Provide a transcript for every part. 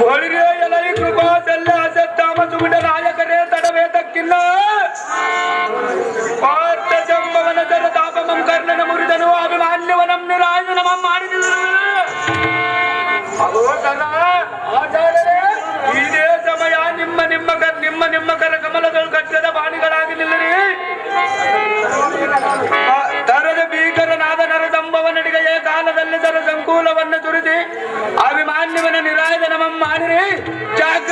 ಮೊಳಿಗೆ ಎಲ್ಲ ಈ ಕೃಪಾ ಬೆಲ್ಲ ಸತ್ತಾಮ ತುಮಿಡ ರಾಜ ಕರ್ದರ ತಾಪಮಂ ಕರ್ಣನ ಮುರಿದನು. ಅಭಿಮಾನ್ಯವನಂ ನಿರಾಯು ನಮಂ ಮಾಡಿದರು ಇದೇ ಸಮಯ ನಿಮ್ಮ ನಿಮ್ಮ ಕರ್, ನಿಮ್ಮ ನಿಮ್ಮ ಕರ ಕಮಲಗಳು ಕಟ್ಟದ ಬಾಣಿಗಳಾಗಿ ನಿಲ್ಲರಿ ತರದ ಭೀಕರನಾದ ನರ ನಡಿಗೆ ಏ ಕಾಲದಲ್ಲಿ ತರ ಸಂಕೂಲವನ್ನು ತುರಿದಿ ಅಭಿಮಾನ್ಯವನ ನಿರಾಯದ ಮಾಡಿರಿ. ಜಾಗ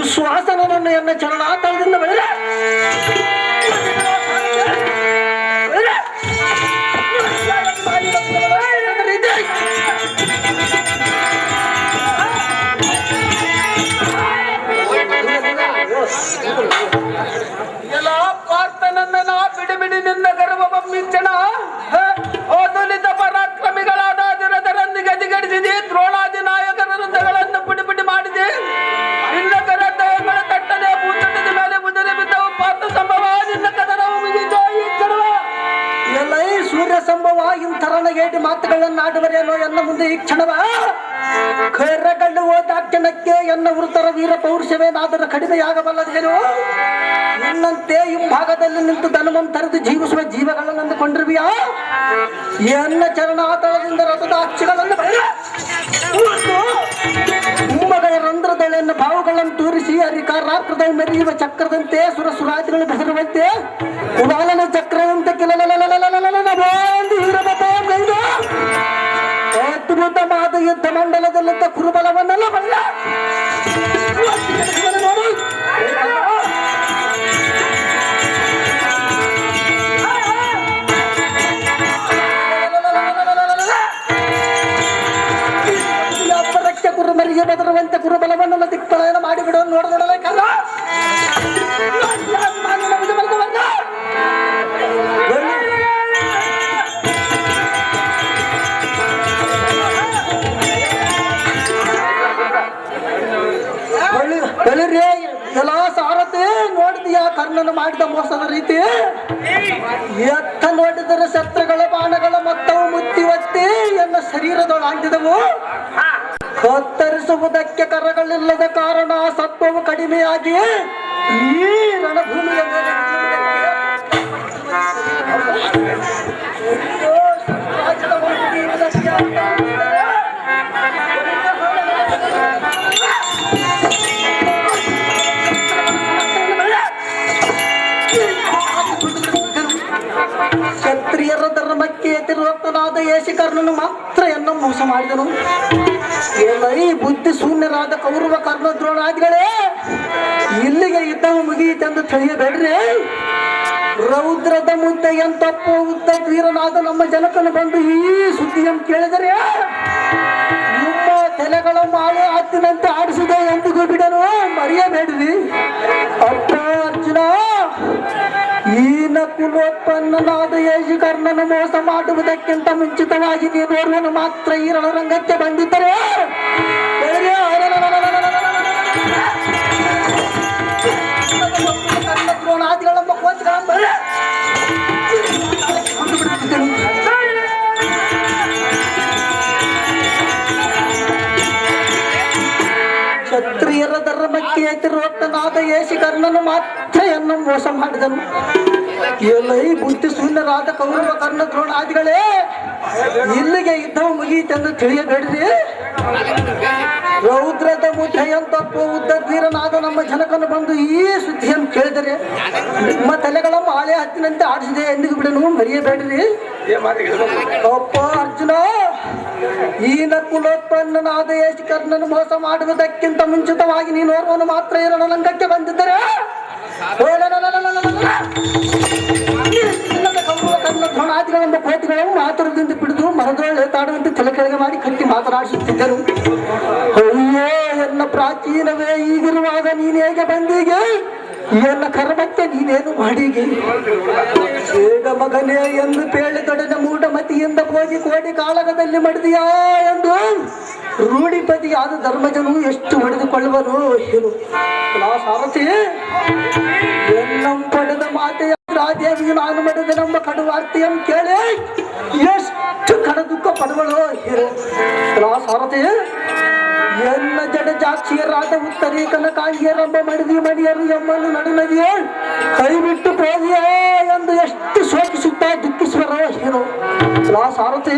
ದುಶ್ವಾಸನನ್ನು ಎನ್ನ ಚರಣಾತಳದಿಂದ ಬೆಳೆದ ಸೂರ್ಯ ಸಂಭವ ಇಂಥರ ಏಟು ಮಾತುಗಳನ್ನು ಆಡುವರೇನೋ ಎನ್ನ ಮುಂದೆ ಈ ಕ್ಷಣವ? ಕೈರಗಲ್ಲು ಓದಾಕ್ಷಣಕ್ಕೆ ಎನ್ನ ಉರುತರ ವೀರ ಪೌರುಷವೇನಾದರೂ ಕಡಿಮೆಯಾಗಬಲ್ಲದೇನು? ನಿನ್ನಂತೆ ಈ ಭಾಗದಲ್ಲಿ ನಿಂತು ಧನವಂತರದು ಜೀವಿಸುವ ಜೀವಗಳನ್ನು ಅಂದುಕೊಂಡಿರ್ವಿಯ ಎನ್ನ ಚರಣಾತಳದಿಂದ ರಥದ ಅಕ್ಷಿಗಳನ್ನು ಮಗಳ ರಂಧ್ರದಳೆಯನ್ನು ಭಾವುಗಳನ್ನು ತೋರಿಸಿ ಅರಿಕಾರ ರಾತ್ರದ ಮೆರೆಯುವ ಚಕ್ರದಂತೆ ಸುರಸುರಾಜಿಗಳು ಬೆಸರುವಂತೆ ಮೋಸದ ರೀತಿ. ಎತ್ತ ನೋಡಿದರೆ ಶಸ್ತ್ರಗಳ ಬಾಣಗಳ ಮೊತ್ತವು ಮುತ್ತಿ ಎಲ್ಲ ಎನ್ನ ಶರೀರದೊಳಾಗಿದವು ಕತ್ತರಿಸುವುದಕ್ಕೆ ಕರಗಳಿಲ್ಲದ ಕಾರಣ ಸತ್ವವು ಕಡಿಮೆಯಾಗಿ ಈ ರಣಭೂಮಿಯ ತಿರುವತ್ತನಾದ ಯೇಸಿಕರ್ಣನು ಮಾತ್ರ ಎನ್ನ ಮೋಸ ಮಾಡಿದನು? ಈ ಬುದ್ಧಿ ಶೂನ್ಯರಾದ ಕೌರವ ಕರ್ಣ ದ್ರೋಣಾದಿಗಳೇ ಇಲ್ಲಿಗೆ ಯುದ್ಧ ಮುಗಿಯಿತೆಂದು ತಿಳಿಯಬೇಡ್ರಿ. ರೌದ್ರದ ಮುಂದೆ ಎಂತಪ್ಪು ಉದ್ದ ವೀರನಾದ ನಮ್ಮ ಜನಕನು ಬಂದು ಈ ಸುದ್ದಿಯನ್ನು ಕೇಳಿದರೆ, ನಿಮ್ಮ ತಲೆಗಳ ಮಾಲೆ ಹತ್ತಿನಂತೆ ಆಡಿಸಿದೆ ಎಂದಿಗೂ ಬಿಡನು ಮರೆಯಬೇಡ್ರಿ. ಅಪ್ಪ ಕುಲೋತ್ಪನ್ನನಾದ ಯೇಜುಕರ್ಣನು ಮೋಸ ಮಾಡುವುದಕ್ಕಿಂತ ಮುಂಚಿತವಾಗಿ ನೀನು ಮಾತ್ರ ಈ ರಂಗಕ್ಕೆ ಬಂದಿದ್ದರೆ ಕ್ಷತ್ರಿಯರ ಧರ್ಮಕ್ಕೆ ಎತ್ತಿರುವನಾದ ಯೇಶು ಕರ್ಣನು ಮಾತ್ರ ಎನ್ನು ಮೋಸ ಮಾಡಿದನು ಎಲ್ಲೈ ಬುದ್ಧಿ ಶೂನ್ಯರಾದ ಕೌರವ ಕರ್ಣ ದ್ರೋಣಾದಿಗಳೇ ಇಲ್ಲಿಗೆ ಯುದ್ಧ ಮುಗಿಯಿತೆಂದು ತಿಳಿಯಬೇಡ್ರಿ. ರೌದ್ರದ ಮುದ್ದೆಯಂತಪ್ಪ ಉದ್ದದ್ವೀರನಾದ ನಮ್ಮ ಜನಕನು ಬಂದು ಈ ಸುದ್ದಿಯನ್ನು ಕೇಳಿದರೆ, ನಿಮ್ಮ ತಲೆಗಳ ಮಾಲೆ ಹತ್ತಿನಂತೆ ಆಡಿಸಿದೆ ಎಂದಿಗೂ ಬಿಡನು ಮರೆಯಬೇಡ್ರಿ ಅಪ್ಪ ಅರ್ಜುನ ಈ ನಕುಲೋತ್ಪನ್ನನಾದ ಯಶ್ ಕರ್ಣನು ಮೋಸ ಮಾಡುವುದಕ್ಕಿಂತ ಮುಂಚಿತವಾಗಿ ನೀನು ಓರ್ವನು ಮಾತ್ರ ಇರೋಣ ಲಂಗಕ್ಕೆ ಬಂದಿದ್ದರೆ ದ್ರೋಣಾದಿಗಳೆಂಬ ಕೋತಿಗಳನ್ನು ಮಾತುರದಿಂದ ಬಿಡಿದು ಮರದೊಳೆ ತಾಡುವಂತೆ ತಲೆ ಕೆಳಗೆ ಮಾಡಿ ಕಟ್ಟಿ ಮಾತನಾಡಿಸುತ್ತಿದ್ದರು ಅಯ್ಯೋ ಎನ್ನ ಪ್ರಾಚೀನವೇ ಈಗಿರುವಾಗ ನೀನು ಹೇಗೆ ಬಂದೀಗೆ ಎನ್ನ ಕರ್ಮಕ್ಕೆ ನೀನೇನು ಮಾಡಿಗೆ ಬೇಗ ಮಗನೇ ಎಂದು ಪೇಳಿದೊಡನೆ ಮೂಟಮತಿಯಿಂದ ಹೋಗಿ ಕೋಡಿ ಕಾಳಗದಲ್ಲಿ ಮಡಿದೆಯಾ ಎಂದು ರೂಢಿಪತಿಯಾದ ಧರ್ಮಜನು ಎಷ್ಟು ಹೊಡೆದುಕೊಳ್ಳುವರು ಏನು ಸಾರಥಿ ಎನ್ನಂ ಪಡೆದ ಮಾತೆಯ ರಾಜೇವಿಗೆ ನಾನು ಮಾಡಿದ ನಮ್ಮ ಕಡುವಾರ್ತೆಯನ್ನು ಕೇಳಿ ಎಷ್ಟು ಕಡ ದುಃಖ ಪಡುವಳು ನಾ ಸಾರಥಿ ಎನ್ನ ಜಡ ಜಾಕ್ಷಿಯರಾದ ಉತ್ತರಿ ಕನಕಾಂಗಿಯರಂಬ ಮಡಿದಿ ಮಡಿಯರು ಎಮ್ಮನ್ನು ನಡುನದಿಯೇ ಕೈ ಬಿಟ್ಟು ಹೋಗಿಯೇ ಎಂದು ಎಷ್ಟು ಶೋಕಿಸುತ್ತಾ ದುಃಖಿಸುವರೋ ನಾ ಸಾರಥಿ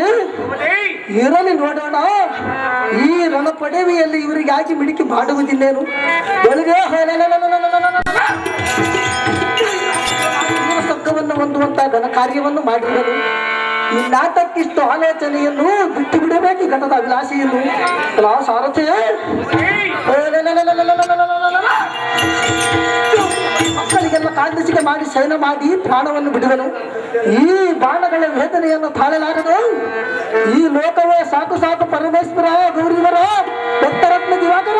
ಇರಲಿ ನೋಡೋಣ ಈ ರಣಪಡವಿಯಲ್ಲಿ ಇವರಿಗೆ ಯಾಕೆ ಮಿಡಿಕೆ ಮಾಡುವುದಿಲ್ಲೇನು ಬೆಳಗ್ಗೆ ಸ್ವರ್ಗವನ್ನು ಹೊಂದುವಂತ ಘನ ಕಾರ್ಯವನ್ನು ಮಾಡಿದರು ಈ ನಾಟಕ್ಕಿಷ್ಟು ಆಲೋಚನೆಯನ್ನು ಬಿಟ್ಟು ಬಿಡಬೇಕು ಘಟದ ಅಭಿಲಾಷೆಯನ್ನು ನಾ ಸಾರಥಿ ಮಕ್ಕಳಿಗೆಲ್ಲ ಕಾಂಡಿಸಿಗೆ ಮಾಡಿ ಶಯನ ಮಾಡಿ ಪ್ರಾಣವನ್ನು ಬಿಡುವನು. ಈ ಬಾಣಗಳ ವೇದನೆಯನ್ನು ತಾಳಲಾರದು ಈ ಲೋಕವೇ ಸಾಕು ಸಾಕು ಪರಮೇಶ್ವರ ಗೌರಿವರ ಭಕ್ತರತ್ನ ದಿವಾಕರ.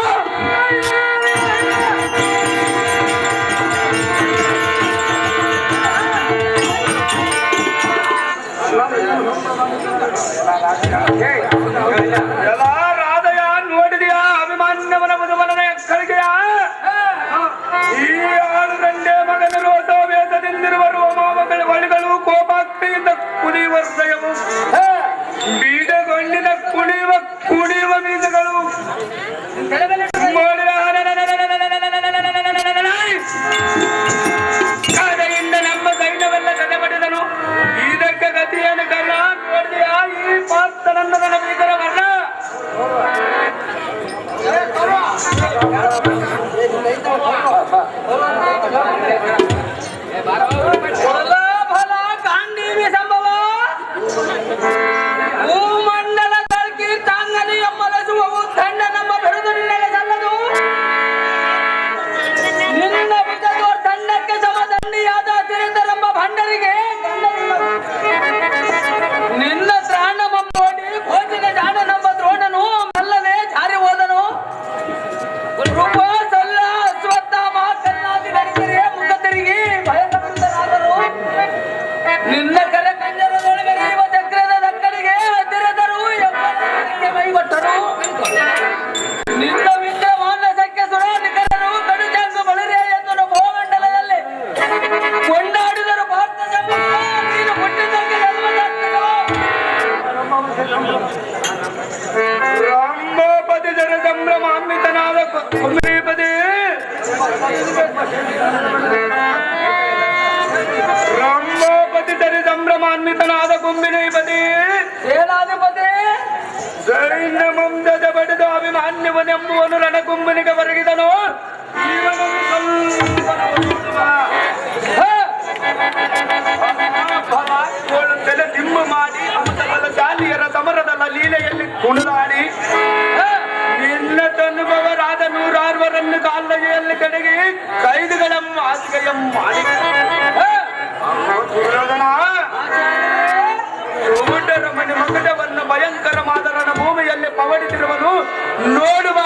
రంభోపతి తరి సంభ్రమాన్విత నాద కుంభినీపతి. సేనాధిపతి! దైన్యమం దజబడిదాభిమాన్యమనెంబువను రణకుంభునిక పరిగితను జీవనం ಸರ್ವರನ್ನು ಕಾಲಗೆಯಲ್ಲಿ ಕಡೆಗೆ ಕೈದುಗಳ ಆಸೆಯಂ ಮಾಡಿ. ಮನೆ ಮಕಟವನ್ನು ಭಯಂಕರ ಮಾದರನ ಭೂಮಿಯಲ್ಲಿ ಪವಡಿಸಿರುವನು ನೋಡುವ